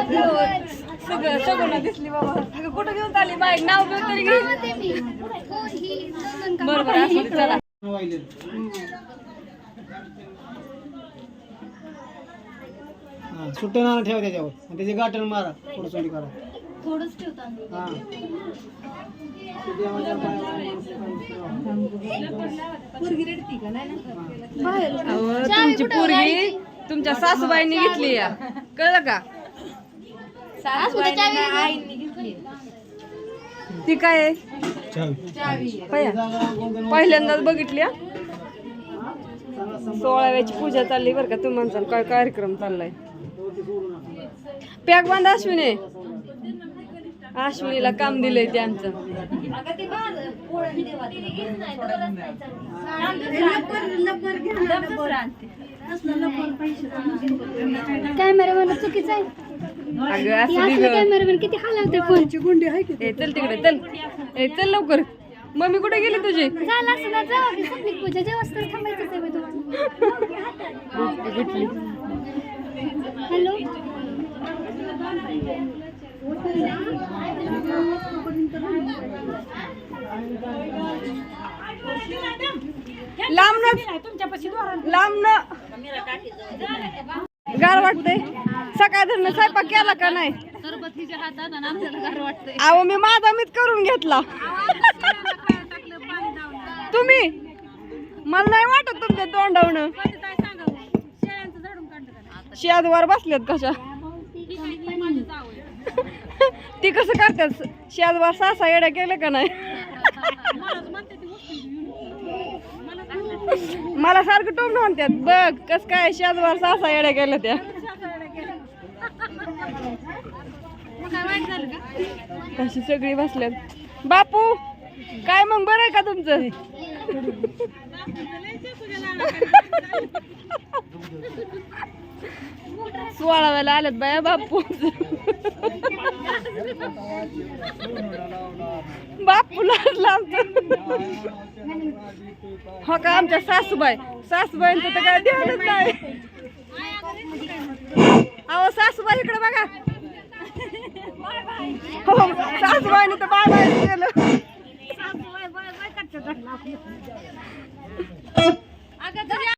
सगळं सगळं दिसली बाबा अगं कुठं घेऊन आली बाईक नाव घेऊन तरी घे बरोबर असू दे, चला हा सुट्टे नाणं ठेवा त्याच्यावर आणि त्याची गाठण मारा. थोडं सोडी करा. थोडंच ठेवतो हा देवाच्या पायावर अहो, तुमची पोरगी तुमच्या सासूबाईंनी घेतली या. कळलं का? ती काय? आहे? पया. पहिल्यांदाच बघितली हा. सोळाव्याची पूजा चालली बरं का तुम्ही म्हणसाल काय कार्यक्रम चाललाय. पॅक बांध अश्विनी. अश्विनीला काम दिलंय ते आमचं. कॅमेरामॅन चुकीचं आहे. अगं असं दिलं कॅमेरामॅन किती हलवते फोनची गुंडी आहे ए चल तिकडे चल. ए चल लवकर. मम्मी कुठे गेली तुझी? झालं असं ना जावा की संपली पूजा. जेव्हा तर थांबायचंच आहे बाई तुम्हाला. गुटली. हॅलो? लांब लांब गार वाटतंय. सकाळ धरण स्वयंपाक केला का नाही? अहो मी माझा मीच करून घेतला. तुम्ही? मला नाही वाटत तुमच्या तोंडावणं. शेजवर बसलेत कशा? ती कसं करतात? शेजवर सासा येड्या केलं का नाही? मला सारखं टोमणं म्हणतात बघ कस काय शेजवर सासा येड्या गेल्या त्या. अशी सगळी बसल्यात. बापू काय मग बरं आहे का तुमचं? सोळा आलेत आल्यात बाया बापू. बापूला आमचं हो का आमच्या सासूबाई. सासूबाईंचं तर काय ध्यानच नाही. अहो सासूबाई इकडे बघा. हो सासूबाईने तर बाय बाय केलं.